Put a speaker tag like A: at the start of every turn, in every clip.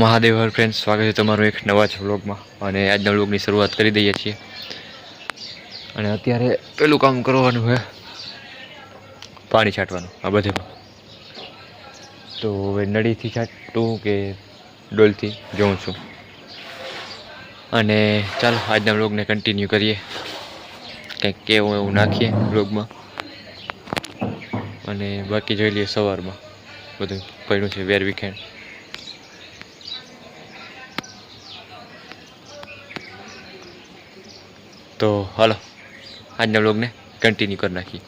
A: Mahadev her friend સ્વાગત છે તમારું એક નવા જ વ્લોગમાં અને આજના વ્લોગની શરૂઆત કરી દઈએ છીએ. અને અત્યારે પેલું કામ કરવાનું છે, પાણી છાંટવાનું, આ બધે તો હવે નળીથી છાંટું કે ડોલથી, જોઉં છું. અને ચાલો, આજના વ્લોગને કન્ટિન્યુ કરીએ. કંઈક કેવું એવું નાખીએ વ્લોગમાં અને બાકી જોઈ લઈએ સવારમાં. બધું પડ્યું છે વેર વીકેન્ડ તો હાલો, આજના બ્લોગને કન્ટિન્યુ કરી નાખીએ.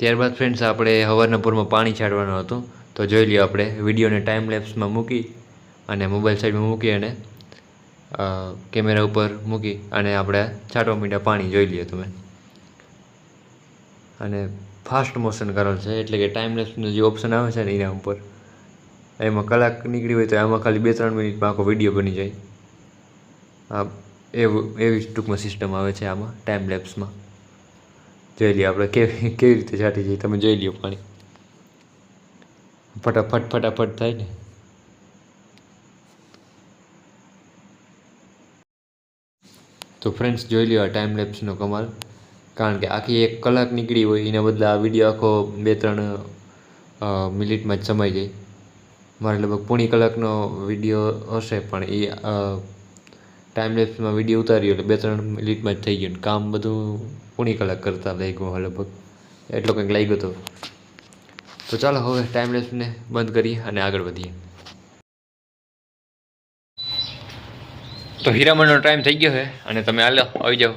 A: ત્યારબાદ ફ્રેન્ડ્સ આપણે હવારના પૂરમાં પાણી છાંટવાનું હતું. તો જોઈ લ્યો આપણે, વિડીયોને ટાઈમ લેપ્સમાં મૂકી અને મોબાઈલ સાઈડમાં મૂકી અને કેમેરા ઉપર મૂકી અને આપણે છાંટવા મીઠા પાણી, જોઈ લઈએ તમે. અને ફાસ્ટ મોશન કરેલ છે, એટલે કે ટાઈમ લેપ્સનો જે ઓપ્શન આવે છે ને એના ઉપર. એમાં કલાક નીકળી હોય તો આમાં ખાલી બે ત્રણ મિનિટમાં આખો વીડિયો બની જાય. આ એવું, એવી ટૂંકમાં સિસ્ટમ આવે છે આમાં ટાઈમ લેપ્સમાં જોઈ લઈએ આપણે કેવી કેવી રીતે છાંટી જઈએ તમે જોઈ લ્યો પાણી. ફટાફટ ફટાફટ થાય ને. તો ફ્રેન્ડ્સ જોઈ લ્યો આ ટાઈમ લેપ્સનો કમાલ. કારણ કે આખી એક કલાક નીકળી હોય, એના બદલે આ વીડિયો આખો બે ત્રણ મિનિટમાં જ સમાઈ જાય. મારે લગભગ પોણી કલાકનો વીડિયો હશે, પણ એ ટાઈમ લેપ્સમાં વીડિયો ઉતાર્યો એટલે બે ત્રણ મિનિટમાં જ થઈ ગયું. કામ બધું પોણી કલાક કરતાં લાગ્યું લગભગ. એટલો કંઈક લાગ્યો હતો તો ચાલો હવે ટાઈમ લેપ્સને બંધ કરીએ અને આગળ વધીએ. તો હીરામણનો ટાઈમ થઈ ગયો છે અને તમે હાલો આવી જાઓ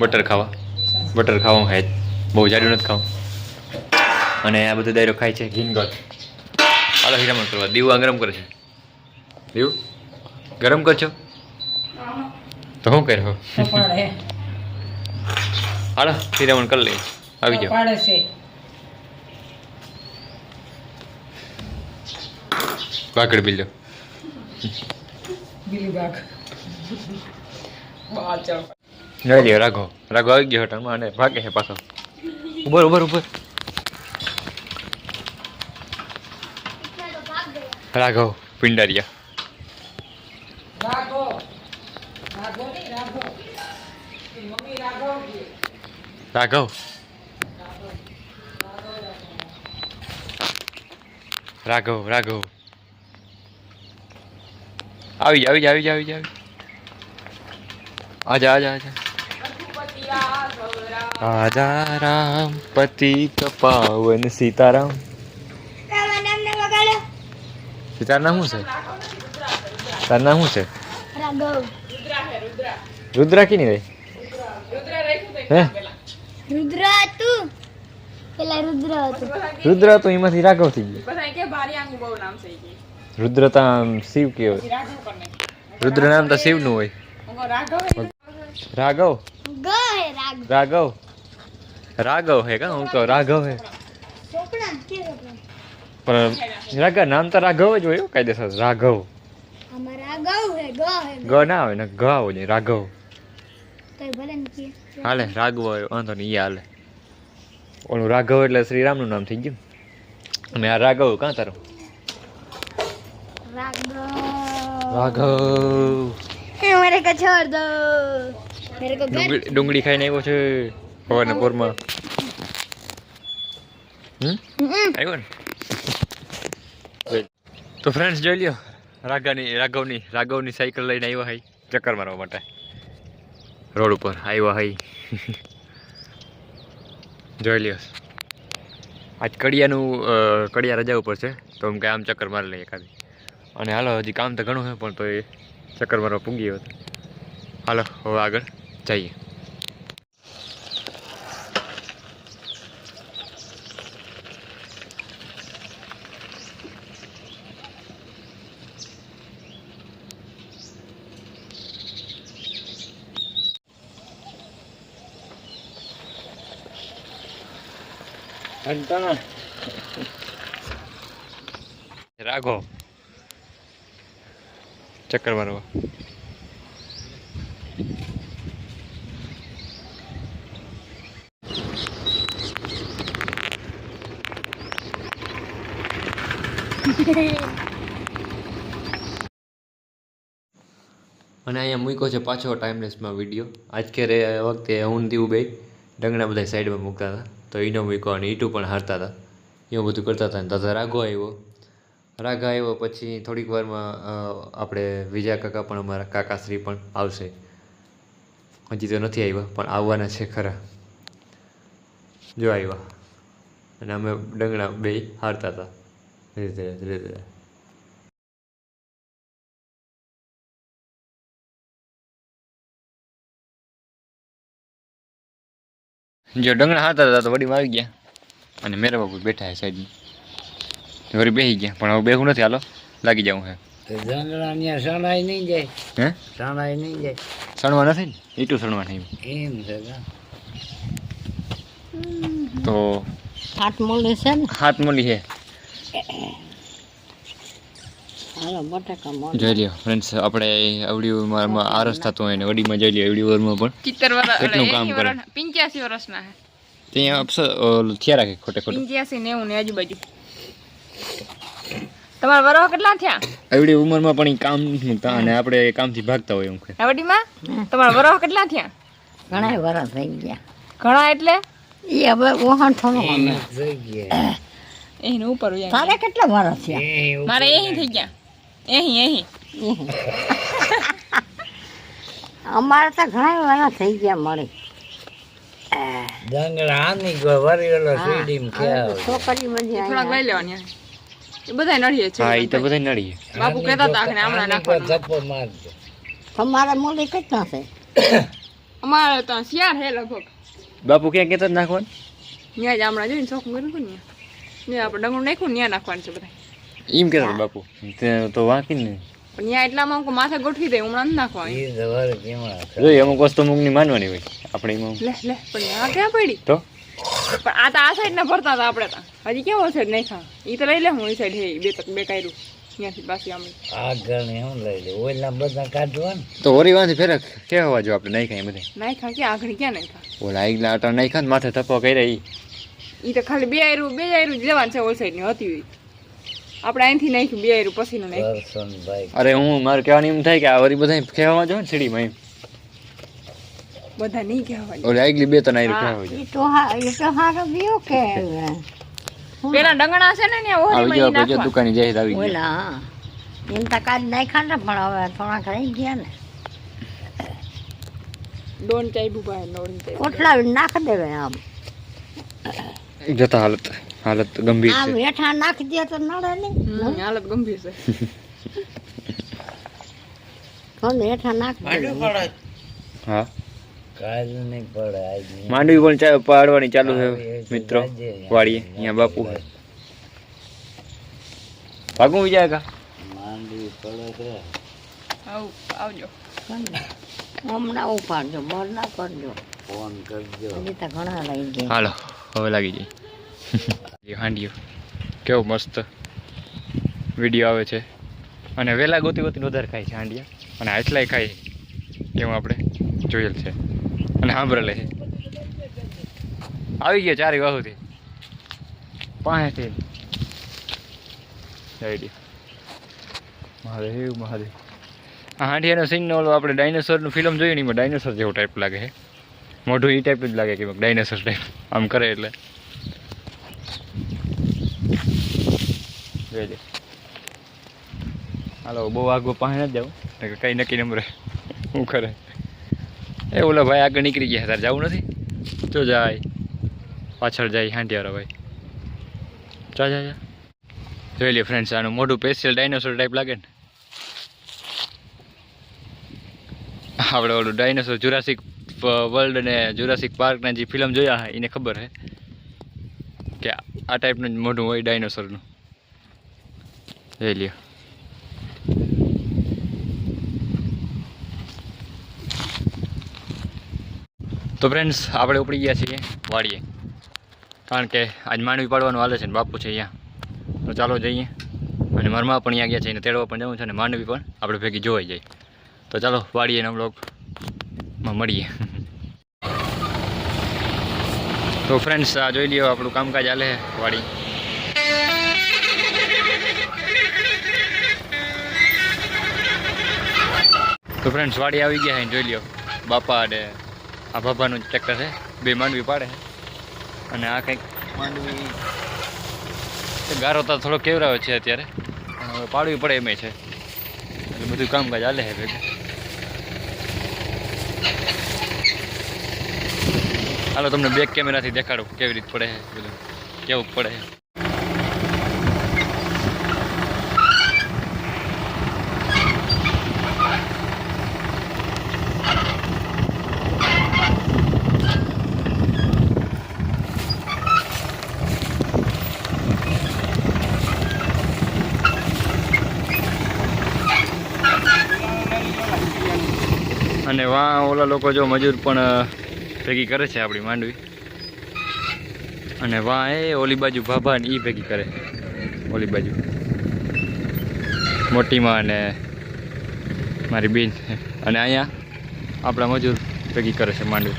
A: બટર ખાવા. બટર ખાવા ખાય બહુ જાડું નથી ખાવું. અને આ બધો દાયરો ખાય છે ઘીનગત હાલો હીરામણ કરવા. દીવા ગરમ કરે છે. દીવું? ગરમ કરશો તો શું કર્યો? હાલો હીરામણ કરી લઈએ. આવી જાઓ. બાકડ બિલ્લો રાઘો. રાઘો આવી ગયો હોટલમાં અને ભાગે છે પાછો. ઉભર ઉભર ઉભર. રાઘવ. પિંડારિયા
B: રાઘવ.
A: રાઘવ રાઘવ. રાઘવ આવી જા આવી જા આવી જા આવી જા આજા આજા આજા. આજા રામ પતિ કપાવન સીતારામ. સીતારામ શું છે? તારું નામ શું છે?
B: રુદ્રા હે રુદ્રા
A: રુદ્રા કી નહીં રહી?
B: રુદ્રા રાખ્યું
A: હે?
B: પેલા
C: રુદ્ર હતું. પેલા રુદ્ર હતું.
A: રુદ્ર તો એમાંથી રાઘવ થઈ ગયો.
B: બધા કે ભારિયાંગ બહુ નામ છે
A: રુદ્ર તો આમ શિવ કહેવાય.
B: પછી
A: રુદ્ર નામ તો શિવનું હોય.
B: રાઘવ
A: રાઘવ
C: ગ હે રાગ
A: રાઘવ. રાઘવ? હે કા? હું કહું રાઘવ હે.
C: કે
A: પણ રાઘવ નામ તો રાઘવ જ હોય કાયદેસર. રાઘવ.
C: ગ
A: ના આવે ને ગ આવો જોઈએ રાઘવ. હાલે રાઘવ આવ્યો વાંધો નહીં એ હાલે. ઓલું રાઘવ એટલે શ્રીરામનું નામ થઈ ગયું? અમે આ રાઘવ કાં તારો? રાઘવ.
C: મેરે કો છોડ દો. મેરે
A: ડુંગળી ખાઈને આવ્યો છે પવાના પોરમાં હમ? આવ્યો ને? તો ફ્રેન્ડ્સ જોઈ લ્યો, રાઘાની રાઘવની રાઘવની સાયકલ લઈને આવ્યો હઈ, ચક્કર મારવા માટે. રોડ ઉપર આવ્યો હઈ. જોઈ લ્યો. આજ કડિયાનું કડિયા રજા ઉપર છે, તો એમ કે આમ ચક્કર મારી લઈએ ખાલી. અને હાલો, હજી કામ તો ઘણું છે, પણ તો એ ચક્કર મારવા પૂંગી ગયો હતો. હાલો, હવે આગળ જઈએ. રાઘો. ચક્કર મારવા. અને અહીંયા મૂક્યો છે પાછો ટાઈમલેસમાં વીડિયો આજ કે રે વખતે હું દીવું બે ડંગણા બધા સાઈડમાં મૂકતા હતા. તો ઈનો મૂક્યો અને ઈટું પણ હારતા હતા એવું બધું કરતા હતા અને દાદા રાઘો આવ્યો રાઘા આવ્યો પછી થોડીક વારમાં આપણે વિજયા કાકા પણ અમારા કાકાશ્રી પણ આવશે. હજી તો નથી આવ્યા પણ આવવાના છે ખરા. જો આવ્યા અને અમે ડંગણા બે હારતા હતા ધીરે ધીરે ધીરે ધીરે જો ડંગણા હારતા હતા તો વડીમાં આવી ગયા. અને મેરા બાપુ બેઠા છે સાઈડમાં. વળી બેસી ગયા પણ હવે બેહું નથી. હાલો લાગી જાઉં હે
B: જંગલા ત્યાં સણાય નહીં જાય.
A: હે?
B: સણાય નહીં જાય.
A: સણવા નથી ને? ઈટું સણવા નહીં.
B: એમ છે
A: તો
B: હાથ મોલી છે ને?
A: હાથ મળી છે. જોઈ લ્યો ફ્રેન્ડ્સ આપણે ઉંમરમાં આરસ થતો હોય ને વડીમાં જોઈ લ્યો એવડી ઉંમરમાં પણ કેટલું કામ કરે?
D: પિંચ્યાસી વર્ષના
A: ત્યાં અપસ થયા રાખે ખોટે ખોટે.
D: પિંચ્યાસી નેવું ને આજુબાજુ. તમારા વરો કેટલા થયા?
A: અવડી ઉંમરમાં પણ કામ નથી મૂકતા અને આપણે કામથી ભાગતા હોય એમ કે.
D: આવડીમાં તમારા વરહ કેટલા થયા?
B: ઘણા વરસ થઈ ગયા.
D: ઘણા એટલે?
B: એ હવે ઓહણ થોડું જઈ ગયા.
D: એની ઉપર
B: તારે કેટલા વરસ થયા?
D: મારે એહી થઈ ગયા. એહી અહીં
B: અમારે તો ઘણા વરસ થઈ ગયા મળે.
E: જંગલ આની ગયો વરીઓલો સીડીમ
B: છોકરી બધી
D: થોડાક લઈ લેવાની બધા નડીએ છે
A: હા એ તો બધા નડીએ
D: બાપુ કહેતા હતા કે હમણાં નાખવાનું.
E: ધપ્પો મારજો.
B: તમારે મોલી કેટલા છે.
D: અમારે તો શિયાર હે લગભગ.
A: બાપુ ક્યાં કહેતા નાખવાનું?
D: ત્યાં જ હમણાં જોઈને શોખ કર્યું ને ત્યાં આપણે ડંગું નાખ્યું ને ત્યાં નાખવાનું છે બધા
A: એમ કે બાપુ? તે તો વાંકી ને.
D: પણ ત્યાં એટલામાં અમુક માથે ગોઠવી દે હમણાં નાખવા એ
E: ઈ કેમ
A: જો અમુક વસ્તુ અમુકની માનવાની હોય. આપણે એમાં
D: લે લે પણ આ ક્યાં પડી?
A: તો?
D: પણ આ તો આ સાઈડ ના ભરતા હતા આપણે તો હજી કેવો સાઈડ નહીં ખા ઈ તો લઈ લે હું એ સાઈડ હે બે તક બે કાયરું. ત્યાંથી પાછી આમ.
E: આગળ ને હું લઈ લે. ઓલા બધા કાઢવા ને.
A: તો ઓરી વાંથી ફેરક કેવા જો આપણે નહીં ખાઈ બધા
D: નાઈ ખા ક્યાં આગળ ક્યાં નહીં ખા
A: ઓલા આગલા આટા નહીં ખા માથે થપ્પો કરી રહી
D: એ તો ખાલી બે આયરું બે આયરું જ લેવાનું છે ઓલ સાઈડની હતી ઈ. આપણે અહીંથી નાખ્યું બે આયરું પછી નું નાખ્યું
A: અરે હું મારે કહેવાની એમ થાય કે આ વરી બધા કહેવામાં જો ને સીડીમાં એમ.
D: બધા નહીં કહેવાય.
A: ઓલે આગલી બે ત્રણ આયરું કહેવાય
B: એ તો હા એ તો હારો બીયો કે
D: પેલા ડંગણા છે ને ને
A: આવી
D: ઈ
A: ગયો આપણે જો
D: નાખવા.
A: દુકાને આવી ગયો
B: ઓલા એમ તો કાઢ નાખ્યા ને પણ હવે થોડા રહી ગયા ને.
D: ડોન ચાઈ બુબા ડોન ચાઈ
B: ઓટલાવી નાખ દેવે આમ.
A: જતા હાલત. હાલત ગંભીર
B: આમ હેઠા નાખી દે તો નડે નહીં.
D: હાલત ગંભીર છે.
B: થોડું હેઠા નાખ પડે.
A: હા.
E: કાલ નહીં પડે આજ
A: માંડવી પણ ચા પાડવાની ચાલુ છે મિત્રો. વાડીએ અહીંયા બાપુ છે. ભાગું વિજય કા
E: માંડવી પડે તો
D: આવ આવજો.
B: હમણાં ઉપાડજો મર ના કરજો.
E: ફોન કરજો.
B: હજી તો ઘણા લાગી ગયા.
A: હાલો હવે લાગી જાય. હાંડિયો. કેવો મસ્ત વીડિયો આવે છે. અને વહેલા ગોતી ગોતી વધારે ખાય છે હાંડિયા. અને આટલાય ખાય એવું આપણે જોયેલ છે. અને સાંભળેલે છે. આવી ગયા ચારે વાહુથી. પાંચથી જઈ મહાદેવ મહાદેવ. આ હાંડિયાનો સીન ઓલો આપણે ડાયનોસોરનું ફિલ્મ જોઈએ ને એમાં ડાયનોસોર જેવો ટાઈપ લાગે છે. મોઢું એ ટાઈપ જ લાગે કે ડાયનોસોર ટાઈપ આમ કરે એટલે. જોઈ હાલો બહુ આગો પાસે ન જાઉં કઈ નક્કી નંબર. શું કરે? એ ઓલા ભાઈ આગળ નીકળી ગયા તારે જવું નથી? જો જાય. પાછળ જાય હાંડિયારો ભાઈ. ચા જા જા. જોઈ લે ફ્રેન્ડ્સ આનું મોઢું સ્પેશિયલ ડાયનોસોર ટાઈપ લાગે ને. આપણે ઓલું ડાયનોસોર જુરાસિક વર્લ્ડ અને જુરાસિક પાર્કના જે ફિલ્મ જોયા એને ખબર હે કે આ ટાઈપનું જ મોઢું હોય ડાયનોસોરનું જોઈ લ્યો તો ફ્રેન્ડ્સ આપણે ઉપડી ગયા છીએ વાડીએ. કારણ કે આજ માંડવી પાડવાનું હાલે છે ને બાપુ છે અહીંયા. તો ચાલો જઈએ. અને મરમા પણ અહીંયા ગયા છે એને તેડવા પણ જવું છે અને માંડવી પણ આપણે ભેગી જોવાઈ જાય. તો ચાલો વાડીએ એનો બ્લોગમાં મળીએ. તો ફ્રેન્ડ્સ આ જોઈ લ્યો, આપણું કામકાજ હાલે વાડી. તો ફ્રેન્ડ્સ વાડી આવી ગયા છે જોઈ લો બાપા અને આ બાપાનું ટ્રેક્ટર છે બે માંડવી પાડે અને આ કંઈક માંડવી. ગારો તો થોડો કેવરાયો છે અત્યારે. પણ હવે પાડવી પડે એમ છે. એટલે બધું કામકાજ હાલે છે ભેગું. હાલો, તમને બેક કેમેરાથી દેખાડું કેવી રીતે પડે છે બધું. કેવું પડે છે અને વાં ઓલા લોકો જો મજૂર પણ ભેગી કરે છે આપણી માંડવી. અને વાં એ ઓલી બાજુ ભાભા ને એ ભેગી કરે. ઓલી બાજુ. મોટીમાં અને મારી બેન અને અહીંયા આપણા મજૂર ભેગી કરે છે માંડવી.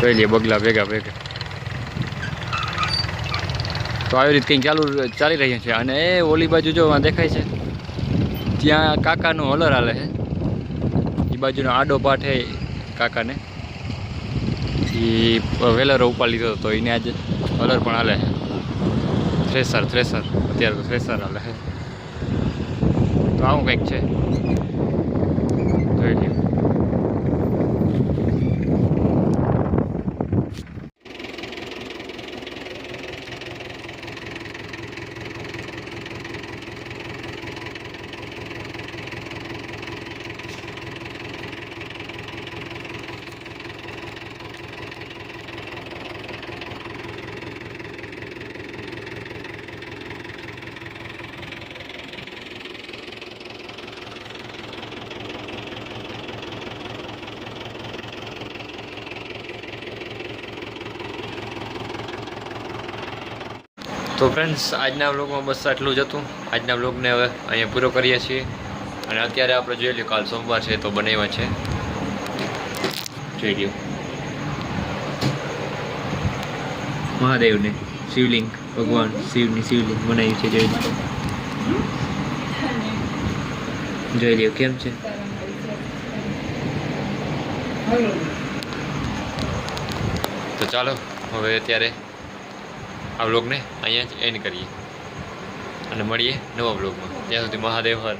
A: જોઈ લઈએ બગલા ભેગા ભેગા. તો આવી રીતે કંઈક ચાલુ, ચાલી રહ્યું છે. અને એ ઓલી બાજુ જો દેખાય છે. ત્યાં કાકાનું હોલર હાલે છે એ બાજુનો આડો પાઠ છે કાકાને. એ વેલરો ઉપાડી લીધો હતો એને આજે હોલર પણ હાલે છે. થ્રેસર થ્રેસર, અત્યારે તો થ્રેસર હાલે છે. તો આવું કંઈક છે. જોઈ લ્યો. તો ફ્રેન્ડ્સ આજના વ્લોગમાં બસ આટલું જ હતું. આજના વ્લોગને હવે અહીંયા પૂરો કરીએ છીએ. અને અત્યારે આપણે જોઈ લઈએ કાલ સોમવાર છે તો બનાવ્યા છે. જોઈ લ્યો. મહાદેવને શિવલિંગ, ભગવાન શિવની શિવલિંગ બનાવી છે, જોઈ લો જોઈ લ્યો, કેમ છે? તો ચાલો, હવે અત્યારે આ બ્લોગને અહીંયા જ એન્ડ કરીએ. અને મળીએ નવા બ્લોગમાં ત્યાં સુધી મહાદેવ હર.